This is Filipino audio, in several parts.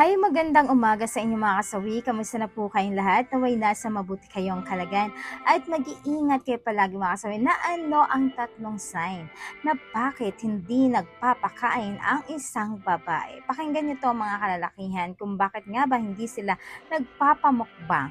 Ay magandang umaga sa inyo mga kasawi. Kamusta na po kayong lahat? Naway nasa mabuti kayong kalagan. At mag-iingat kayo palagi mga kasawi na ano ang tatlong sign na bakit hindi nagpapakain ang isang babae. Pakinggan niyo to mga kalalakihan kung bakit nga ba hindi sila nagpapamukbang.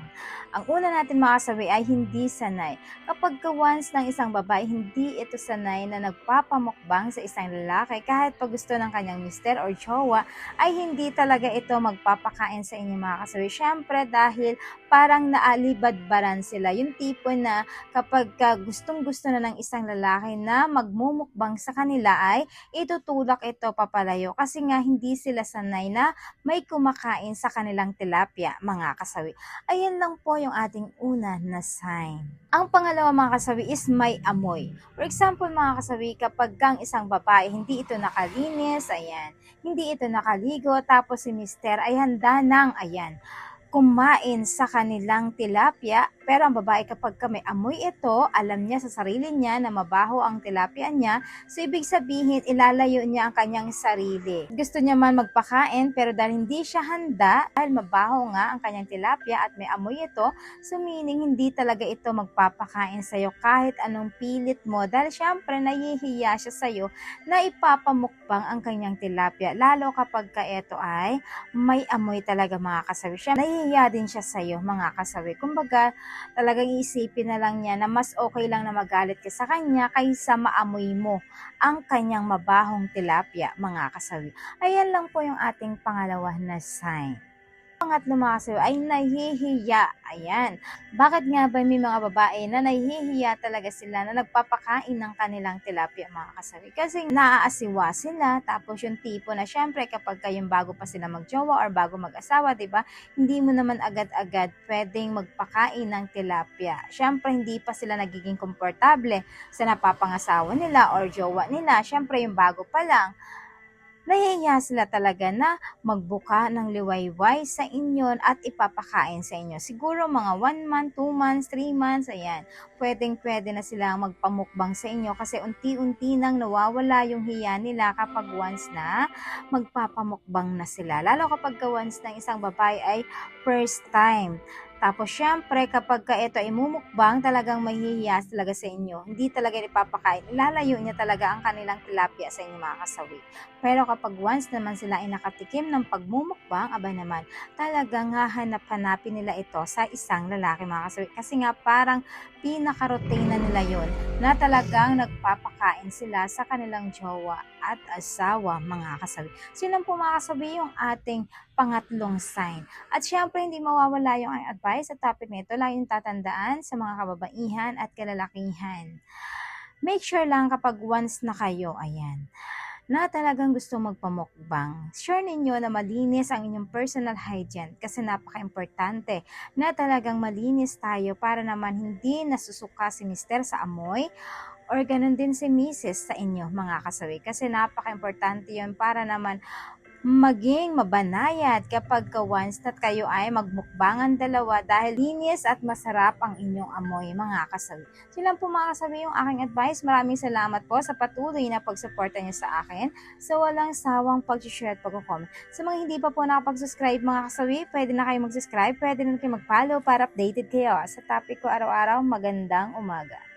Ang una natin mga kasawi ay hindi sanay. Kapag ka once ng isang babae, hindi ito sanay na nagpapamukbang sa isang lalaki kahit pag gusto ng kanyang mister or jowa ay hindi talaga ito magpapakain sa inyo mga kasawi. Siyempre dahil parang naalibadbaran sila. Yung tipo na kapag ka gustong gusto na ng isang lalaki na magmumukbang sa kanila ay itutulak ito papalayo kasi nga hindi sila sanay na may kumakain sa kanilang tilapia mga kasawi. Ayan lang po yung ating una na sign. Ang pangalawa mga kasawi is may amoy. For example mga kasawi, kapag kang isang babae, hindi ito nakalinis, ayan, hindi ito nakaligo, tapos si mister ay handa ng, ayan, kumain sa kanilang tilapia. Pero ang babae kapag ka may amoy ito, alam niya sa sarili niya na mabaho ang tilapia niya. So ibig sabihin, ilalayo niya ang kanyang sarili. Gusto niya man magpakain pero dahil hindi siya handa, dahil mabaho nga ang kanyang tilapia at may amoy ito, so meaning hindi talaga ito magpapakain sa'yo kahit anong pilit mo. Dahil syempre nahihiya siya sa'yo na ipapamukbang ang kanyang tilapia. Lalo kapag ka ito ay may amoy talaga mga kasawi. Siya, nahihiya din siya sa'yo mga kasawi. Kumbaga, talagang isipin na lang niya na mas okay lang na magalit ka sa kanya kaysa maamoy mo ang kanyang mabahong tilapia mga kasawi. Ayan lang po yung ating pangalawa na sign. Pangatlo mga kasawi ay nahihiya. Ayan. Bakit nga ba may mga babae na nahihiya talaga sila na nagpapakain ng kanilang tilapia mga kasawi? Kasi naaasiwa sila. Tapos yung tipo na syempre kapag kayong bago pa sila magjowa or bago mag-asawa, di ba? Hindi mo naman agad-agad pwedeng magpakain ng tilapia. Syempre hindi pa sila nagiging komportable sa napapangasawa nila or jowa nila. Syempre yung bago pa lang nahihiya sila talaga na magbuka ng liwayway sa inyo at ipapakain sa inyo. Siguro mga 1 month, 2 months, 3 months, ayan, pwedeng pwede na sila magpamukbang sa inyo kasi unti-unti nang nawawala yung hiya nila kapag once na magpapamukbang na sila. Lalo kapag once ng isang babae ay first time. Tapos syempre kapag ka ito ay mumukbang, talagang mahihiya talaga sa inyo. Hindi talaga ipapakain. Ilalayo niya talaga ang kanilang tilapia sa inyo mga kasawi. Pero kapag once naman sila ay nakatikim ng pagmumukbang, aba naman, talagang hahanap-hanapin nila ito sa isang lalaki mga kasawi. Kasi nga parang pinaka-routine na nila yon na talagang nagpapakain sila sa kanilang jowa at asawa mga yun lang po mga kasawi yung ating pangatlong sign. At syempre hindi mawawala yung advice sa topic nito. Laging tatandaan sa mga kababaihan at kalalakihan. Make sure lang kapag once na kayo, ayan, na talagang gusto magpamukbang. Sure ninyo na malinis ang inyong personal hygiene kasi napaka-importante na talagang malinis tayo para naman hindi nasusuka si mister sa amoy or ganun din si misis sa inyo mga kasawi kasi napaka-importante yun para naman maging mabanayad kapag ka once na kayo ay magmukbangan dalawa dahil linis at masarap ang inyong amoy mga kasawi. So lang po mga kasawi yung aking advice. Maraming salamat po sa patuloy na pagsuporta niyo sa akin sa walang sawang pag-share at pag-comment. Sa mga hindi pa po nakapag-subscribe mga kasawi, pwede na kayo mag-subscribe, pwede na kayo mag-follow para updated kayo sa topic ko araw-araw. Magandang umaga.